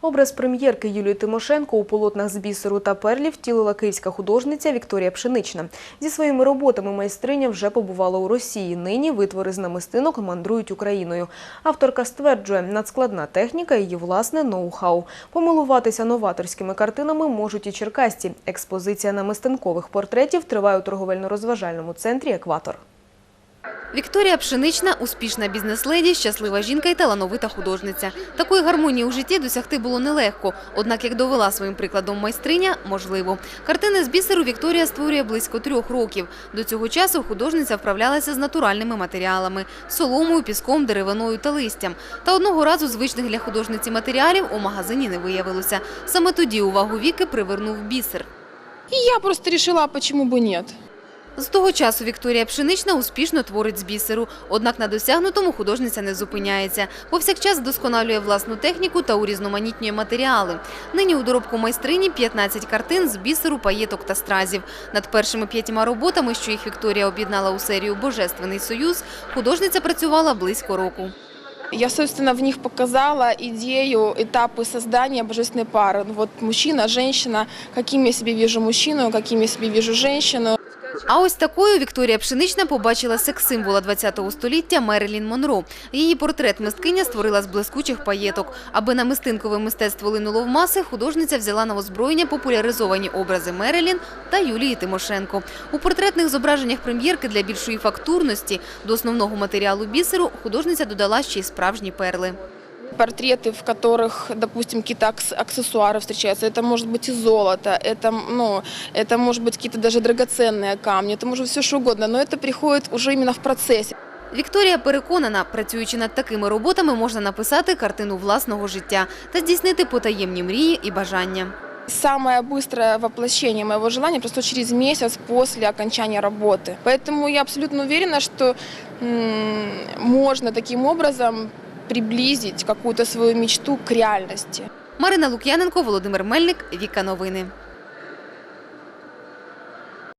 Образ прем'єрки Юлії Тимошенко у полотнах з бісеру та перлів втілила київська художниця Вікторія Пшенична. Зі своїми роботами майстриня вже побувала у Росії. Нині витвори з намистинок мандрують Україною. Авторка стверджує, надскладна техніка – її власне ноу-хау. Помилуватися новаторськими картинами можуть і черкасці. Експозиція намистинкових портретів триває у торговельно-розважальному центрі «Екватор». Вікторія Пшенична – успішна бізнес-леді, щаслива жінка і талановита художниця. Такої гармонії у житті досягти було нелегко. Однак, як довела своїм прикладом майстриня, можливо. Картини з бісеру Вікторія створює близько трьох років. До цього часу художниця вправлялася з натуральними матеріалами – соломою, піском, деревиною та листям. Та одного разу звичних для художниці матеріалів у магазині не виявилося. Саме тоді увагу Віки привернув бісер. И я просто решила, а почему бы нет. З того часу Вікторія Пшенична успішно творить з бісеру. Однак на досягнутому художниця не зупиняється. Повсякчас вдосконалює власну техніку та урізноманітнює матеріали. Нині у доробку майстрині 15 картин з бісеру, паєток та стразів. Над першими п'ятьма роботами, що їх Вікторія об'єднала у серію «Божественний союз», художниця працювала близько року. Я, собственно, в них показала идею, этапы создания божественной пары. Ну, Вот мужчина, женщина, каким я себе вижу мужчину, каким я себе вижу женщину. А ось такою Вікторія Пшенична побачила секс-символа ХХ століття Мерилін Монро. Її портрет мисткиня створила з блискучих паєток. Аби на мистинкове мистецтво линуло в маси, художниця взяла на озброєння популяризовані образи Мерилін та Юлії Тимошенко. У портретних зображеннях прем'єрки для більшої фактурності до основного матеріалу бісеру художниця додала ще й справжні перли. Портреты, в которых, допустим, какие-то акс- аксессуары встречаются. Это может быть и золото, это, ну, это может быть какие-то даже драгоценные камни, это может быть все что угодно, но это приходит уже именно в процессе. Вікторія переконана, працюючи над такими роботами, можна написати картину власного життя та здійснити потаємні мрії і бажання. Самое быстрое воплощение моего желания просто через месяц после окончания работы. Поэтому я абсолютно уверена, что м, можно таким образом приблизить какую-то свою мечту к реальности. Марина Лук'яненко, Володимир Мельник, Віка Новини.